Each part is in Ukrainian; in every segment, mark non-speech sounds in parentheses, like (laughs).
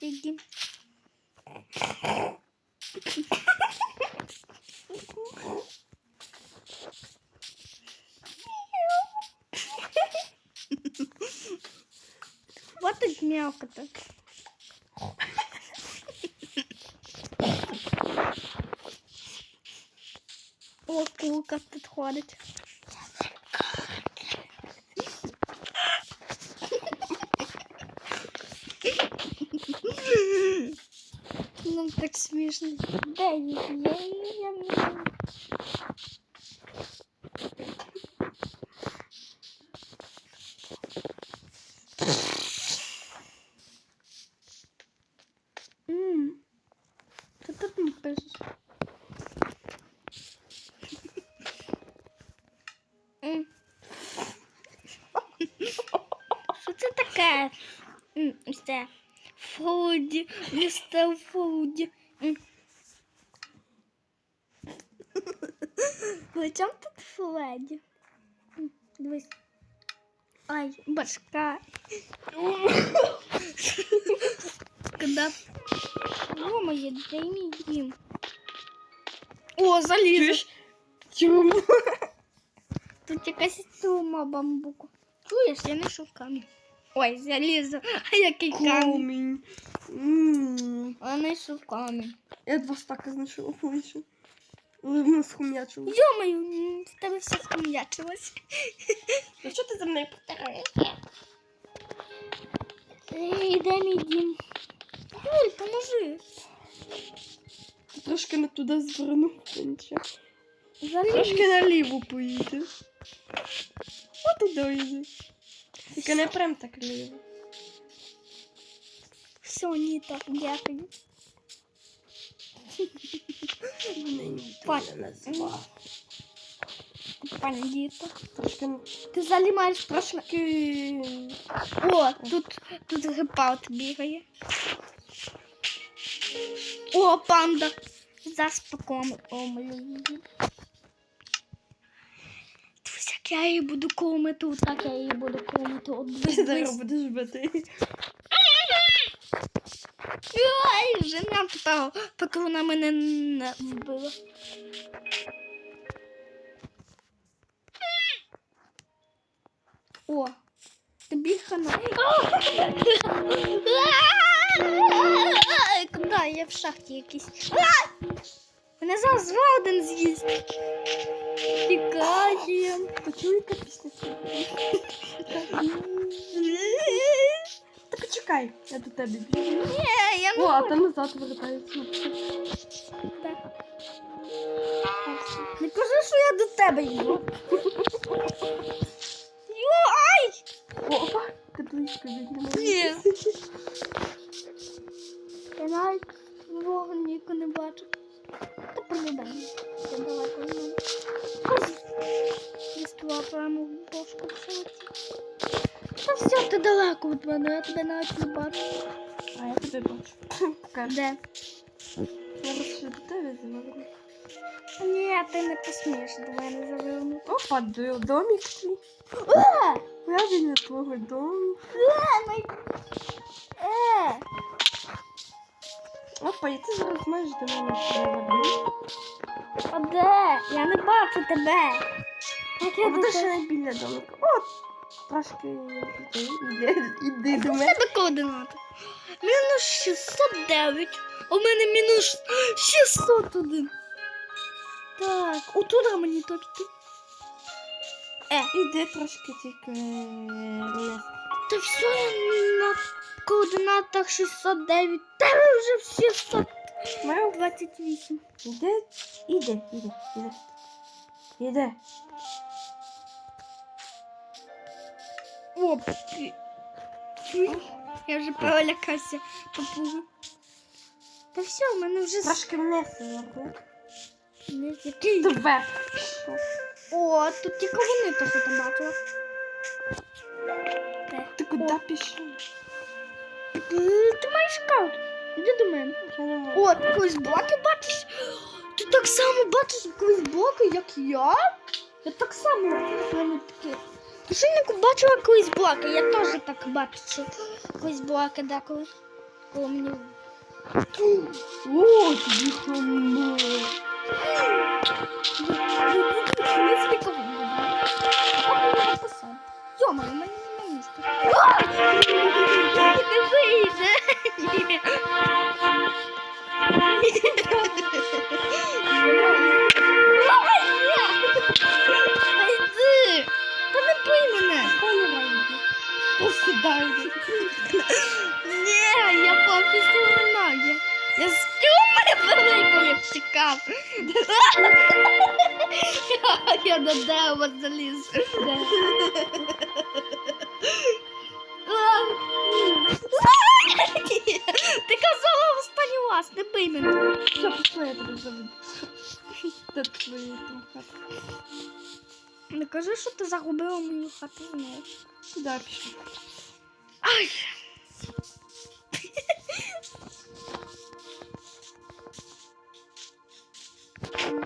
дім. Вот тут мелко-то. О, кулка тут так смішно. Де їх? Я, я не знаю. М. Що ти там пишеш? М. Що це таке? М, Ось це. Фуді, містер Фуді. При чому тут Фредді? М, Дивись. Ай, башка. Когда... Ё-моё, дай мне дим. О, залізо. Чому? Тут якась тума бамбуку. Чуєш, я знайшов камінь. Ой, залізо. А який камінь? Камінь. М. Я знайшов камінь. Я два стака знайшов (laughs) Вийшов. Але в нас хум'ячило. Ё-моё, м, в тебе все скам'ячилось. А (laughs) що ти за мною повторяєш? Дай мій дім. Юль, поможи. Ти трошки не туди звернув, та нічого. Трошки наліво поїде. О, туди йде. Тільки не прям так ліво. Все, не так, дякую. (laughs) Бандита. Ти взагалі маєш трошки. О, тут, тут гепард бігає. О, панда. Покомимо її. Як я її буду комити, отак я її буду комити. От зараз будеш бити. Ой, жена питала, поки вона мене не вбила. О, тобі хана. Куди? Я в шахті якийсь. Мене зараз зва один з'їсть. Тікає. Почуєте після цього? Почекай, я до тебе біжу. Ні, я не О, а там назад вертається. Так. Не кажи, що я до тебе йду. Йо, ай! Опа, від мене. Ні. Я навіть вогніку не бачу. Та пролюбай. Я далеко не можу. Листва прямо в бошку всилити. Та все, ти далеко від мене, я тебе навіть не бачу. А я тебе бачу. (laughs) Де? Зараз ще до тебе заверну. Ні, ти не посмієш до мене завернути. Опа, до- домик твій. Е! Я біля твого домика. Е, май... Е! Опа, і ти зараз маєш до мене приведу. А де? Я не бачу тебе. Як я О, ще біля домика. О, трошки іди, до мене. тебе координати. Мінус 609. У мене мінус 601. Так, отуда мені то піти. Е, Іди трошки тільки вниз. та все я на координатах 609. Тебе вже 628. Маю Іди, іди, іди, іди. Іди. О, пі- я вже перелякався попугу. Та все, в мене вже Трошки вниз не який. Вверх. О, тут тільки вони то що там бачила. Ти куди пішов? Ти маєш каут. Іди до мене. О, ти колись блоки бачиш? Ти так само бачиш колись блоки, як я? Я так само в мене такі. Що бачила колись блоки? Я теж так бачу колись блоки деколи. Коли мені. О, тобі. Не спіково. Йома, у мене немає місця. Не вийде. Та Ні, я професіонал. Я, я з тюми великою втікав. я до дерева заліз. Ти казала в останній раз, не бий мене. Все, пішли, я тебе заведу. Там хата. Не кажи, що ти загубила мою хату. Куди пішли? Ай!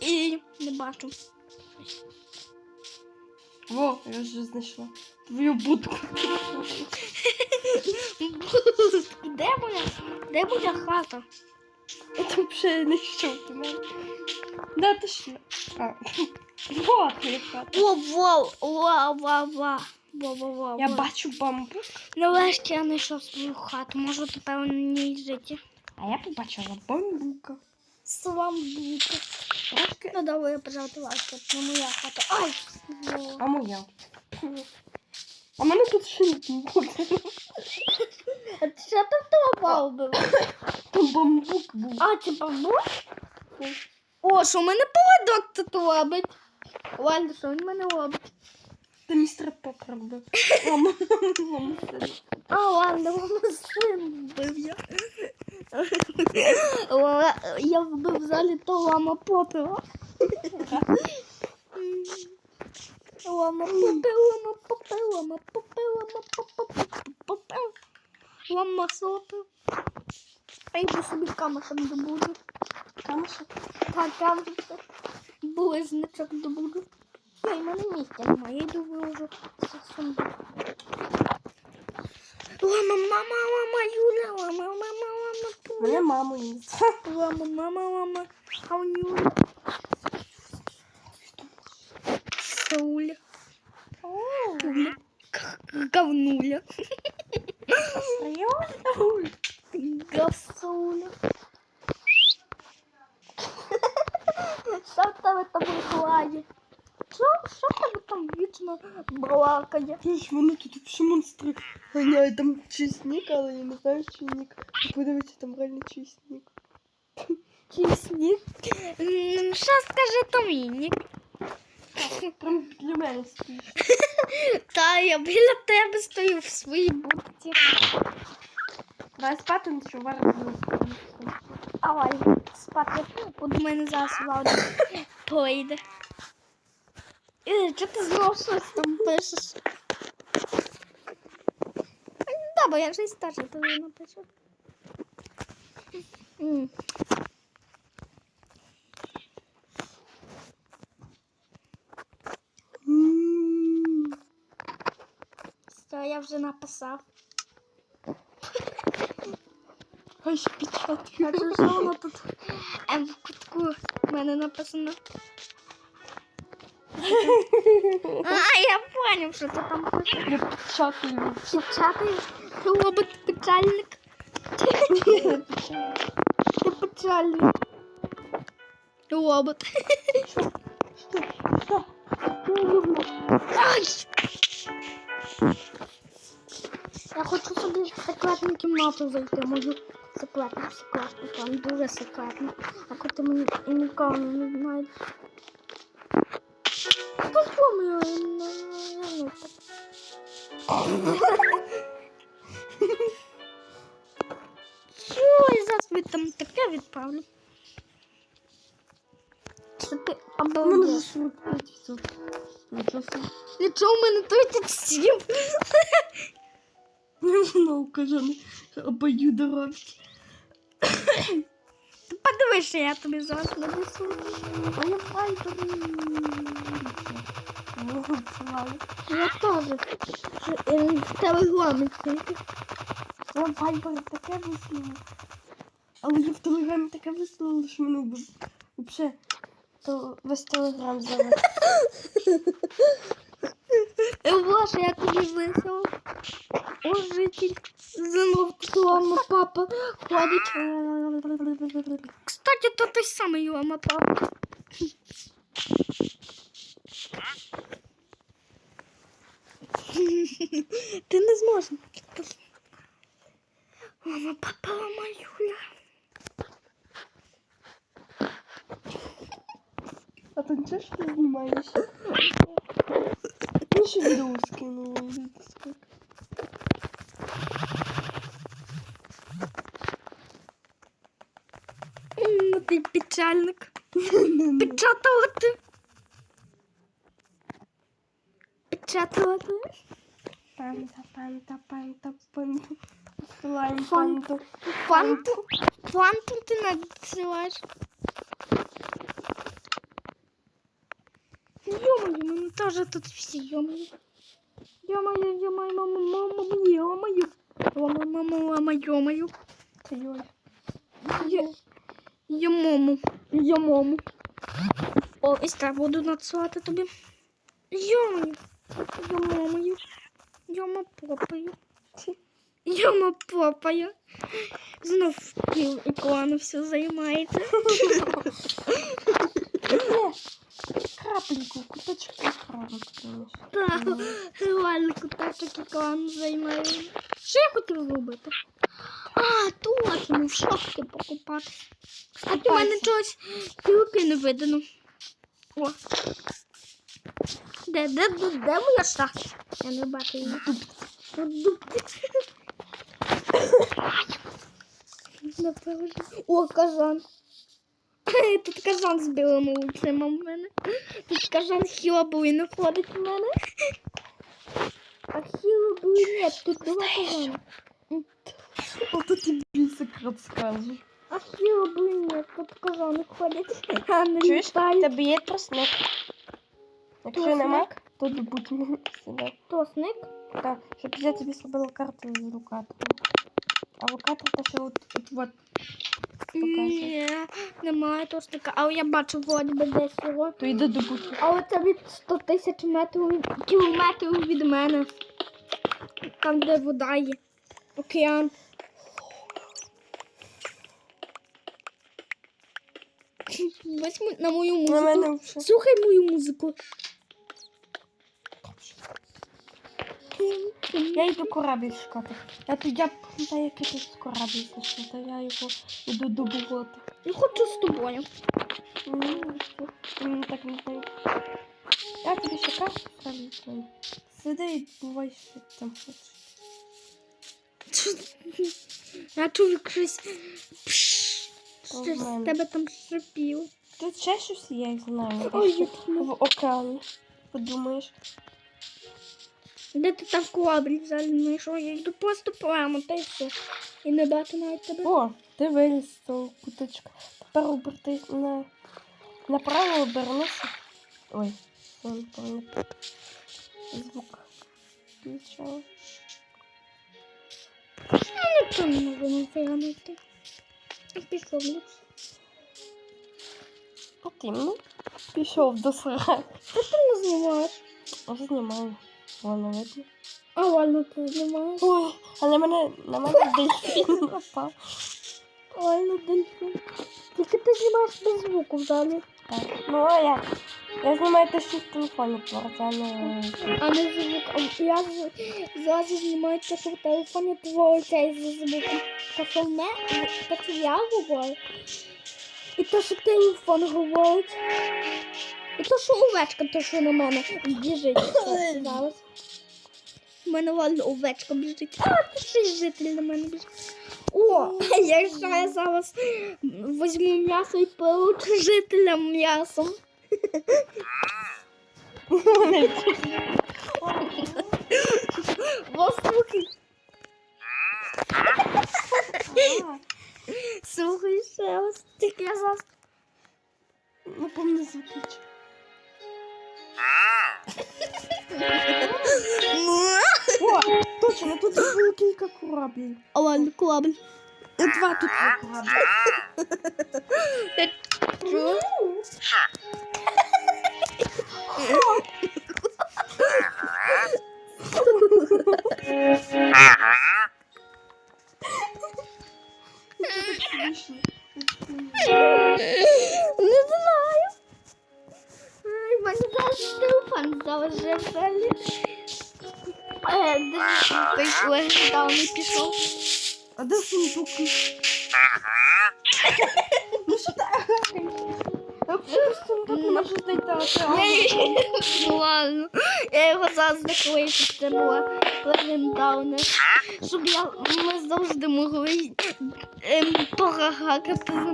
І не бачу. Во, я вже знайшла. Твою будку. Де моя? Де моя хата? Там взагалі не йшов до мене. Де ти ще? А. Во, твоя хата. О, вау, вау, вау, вау. Вау, вау, вау. Я бачу бамбук. Нарешті я знайшов свою хату. Можу тепер в ній жити. А я побачила бамбука. Сламбука. Трошки. Ну давай я пожартувалася. Це моя хата. Ай! Во. А моя. А мене тут ще не буде. А ти що там того вбив? Там бамбук був. А, це бабусь? О, що в мене поводок тут робить? Ладно, що він мене робить? Та містер Пеп робив. (laughs) Мама, мама. А, ладно, мама син вбив я. (laughs) Ла- Я вбив в залі то лама попила. (laughs) Лама попила, лама попила, лама попила, лама попила, попила. Лама сопив. А я собі камешок добуду. Камушек. Та камешок. Близничок добуду. Ой, мене місця немає, я йду виложу це сундук. Лама, мама, лама, Юля, лама, мама, лама, Туля. Мене маму їсть. Лама, мама, лама, а у Юля. Сауля, Туля, говнуля, Серйозно? гасуля. Що в тебе там викладає? Що, що тебе там вічно балакає? Знаєш, вони тут всі монстри ганяють. Там чесник, але я не знаю, чи нік. Подивіться, там реально чесник. М, Що скаже Томінік? Прям для мене стоїть. (laughs) Та я біля тебе стою в своїй будці. Давай спати, що варто. Давай, спати. От мене зараз Влада прийде. Е, Чого ти знову щось там пишеш? Да, бо я щось теж тобі напишу. М. Все, я вже написав. Ай, ще печатаю. А що ж воно тут М в кутку в мене написано. А, я поняв, що ти там пишеш. Я печатаю. Печатаєш робот печальник. Ти печальник. Робот. Що? Що? Ай! Я хочу собі в секретну кімнату зайти. Можу секретно, секретно, там дуже секретно. А коли ти мені нікого не знайдеш. Попомню, я не Чу! Ой, зараз тобі там таке відправлю. Це ти У мене обалдеш. вже 45 часов. Нічого собі. Нічого, в мене 37. Ну, каже, обоюдо Ти подивишся, я тобі зараз набусу. А я. Ну, слава. Я теж. Е, В телеграмі тільки. Я файбер таке висловив. Але я в телеграмі таке висловила, що мене вообще то весь телеграм (laughs) завез. Боже, я тобі висив. О, житель. Знов дома папа ходить. Кстати, то той самий Йома папа. Ти не зможеш. Мама, папа, мама Юля. А ти знімаєш? Ну, ще відео скинула. Ну ти печальник. (laughs) Печатувати. Печатувати. Панта, панта, панта, панта. Фан- панту. Фанту. Фанту ти надсилаєш. Ё-моё, ну теж тут всі, ё-моё. Ё-моё, ё-моё, мама, мама, ё-моё. Мама, мама, мама, ё-моё. Це Юль. Ё- Ё-мому, ё-мому. О, ось так буду надсилати тобі. Ё-моё, ё-момою. Йома попаю. Йома попаю. Знов пів ікону все займається. Крапельку, куточок. Так, реально куточок ікону займає. Що я хотів зробити? А, точно, в шопки покупати. Кстати, у мене чогось кілки не видано. О. Де, де, де, де моя шахта? Я не бачу її. Дубки. О, казан. (laughs) Тут казан з білими очима в мене. Тут казан хілобовий не ходить в мене. А хілобовий нет, тут два казани. Ото тобі секрет скажу. А хілобовий нет, тут казани ходять. А не Чуєш, тебе є тросник. Якщо Тросник? нема, то добудь мене сюди. Тосник. Так, щоб я тобі зробила карту з рукаткою. А рукатка то що от, от, от Ні, немає тосника. Але я бачу вроді би десь його. то йди добудь. Але це від 100 тисяч метрів кілометрів від мене. Там, де вода є. Океан. Ось на мою музику. Слухай мою музику. Я йду корабель шукати. Я тут я пам'ятаю, який тут корабель знайшла, я його йду добувати. Я хочу з тобою. Мені так не знаю. Я тобі ще карту ставлю. Сиди і бувай, що там хочеш. Я чую щось. Щось з тебе там шипіло. Тут ще щось є, я знаю. Ой, в океані. Подумаєш. Де ти там корабль взагалі знайшов? Я йду просто прямо, та й все. І не бачу навіть тебе. О, ти виліз з того куточка. Тепер обертись на... направо обернися. Ой, це неправильно. Звук. Включаю. Ніхто не може на це. Пішов ліпше. А ти ну, пішов до сра. Ти не знімаєш. Знімаю. Воно видно. А ти знімаєш. Ой, але мене на мене (laughs) дельфін напав. Ладно, дельфін. Тільки ти знімаєш без звуку взагалі. Так. Ну а як? Я знімаю те, що в телефоні твориться, а не... А не звук. А я з- зараз знімаю те, що в телефоні твориться із звуком. Те, що в мене, те, що я говорю. І те, що телефон говорить. І те, що овечка, те, що на мене біжить. (coughs) У мене ладно овечка біжить. А, тут ще житель на мене біжить. О, якщо (coughs) я зараз візьму м'ясо і получу жителям м'ясом. (coughs) Во, слухай, ще ось таке зараз. Напомни звуки. О, точно, тут було кілька кораблів. О, ладно, корабль. Два тут є кораблі. Не знаю. Ай, Мені зараз телефон заважає. Е, де той легендарний пішов. А де сундуки? Ну що Я взагалі не можу знайти, Ну ладно. Я його щоб це було легендарне. Щоб я, ми завжди могли ем, порагакати за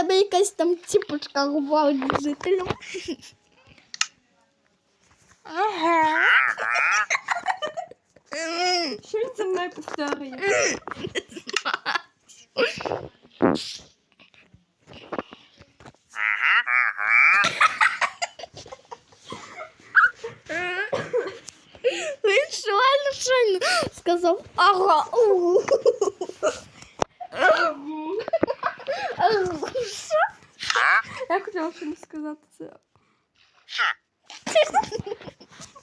тебе якась там ціпочка говорить жителям. Ага. Що він за мною повторює? Він швально швально сказав ага. Я хотіла ще не сказати це.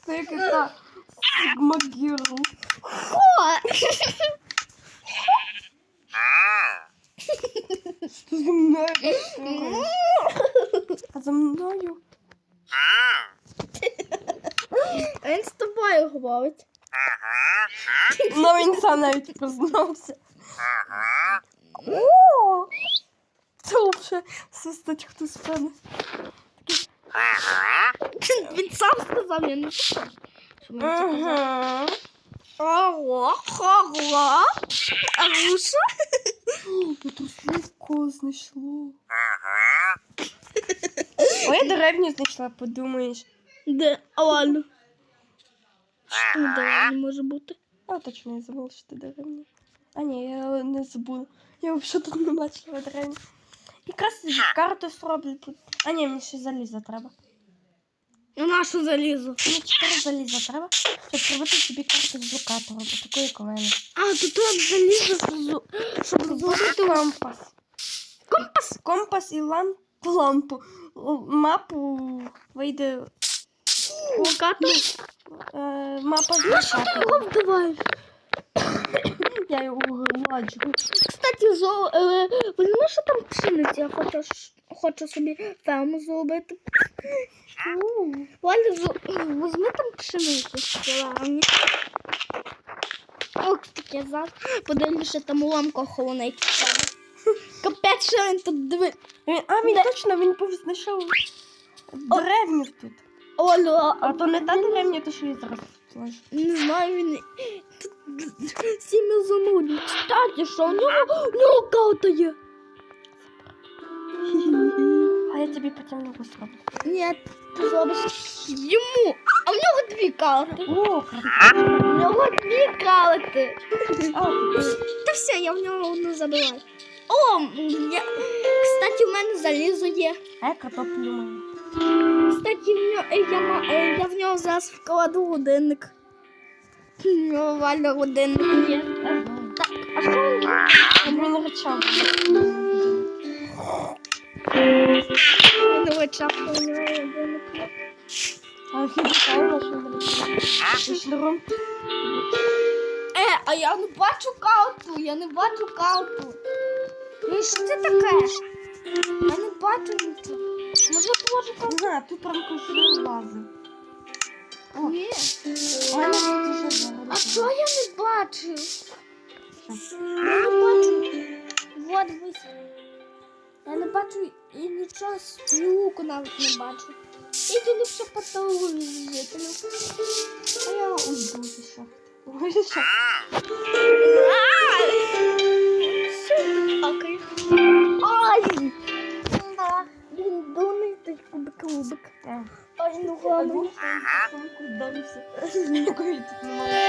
Це як та Sigma Girl. О! Що за мною повторює? А за мною? Він з тобою говорить. Ну він сам навіть признався. О! Це взагалі свистить хтось певне. Він сам сказав, я не чула. Що він сказав? Ага. Ого, ого. Аруша? Я тут легко знайшло. О, я деревню знайшла, подумаєш. Де? А ладно. Що де не може бути? А, точно, я забула, що ти деревня. А ні, я не забула. Я взагалі тут не бачила деревню. Якраз карту зроблю тут. А ні, мені ще заліза треба. Ну нашу залізу. Мені чотири заліза треба, щоб зробити собі карту з локатором, такої як у мене. А, тут треба залізо, щоб зробити компас. компас. Компас і ламп, лампу. Мапу вийде Локатор. е, мапа з Ну що ти його вбиваєш? Я його гладжу. Кстати, зо, е, візьми, що там пшениці, я хочу, хочу собі ферму зробити. Валя, зо- візьми там пшеницю. Ох, таке зараз. Подивлюся, там уламка охолонить. Капець, що він тут диви. А, він точно, він був знайшов деревню тут. Оля, А то не та деревня, то що я зараз не знаю, він тут сім'я замовлю. Кстати, що у нього, у нього карта є. А я тобі потім нову зроблю. Ні, ти зробиш йому. А в нього дві карти. О, У нього дві карти. Та все, я в нього одну забиваю. О, я... кстати, в мене залізо є. а я картоплю маю. Кстати, в нього, е, я, е, я в нього зараз вкладу годинник. У нього валя є. Так, а що він? Він речав. Вичавка, у нього годинник. А хіба правильно, що він речав? Е, а я не бачу карту, я не бачу карту. Ну, що це таке? Я не бачу нічого. Може, положу карту? Не знаю, тут прям кожен лази. А що я не бачу? Я не бачу. Вот вись. Я не бачу і нічого, і луку навіть не бачу. Іду лише по телевізору. А я уйду ще. Ой, зі Нікої (laughs) тут немає.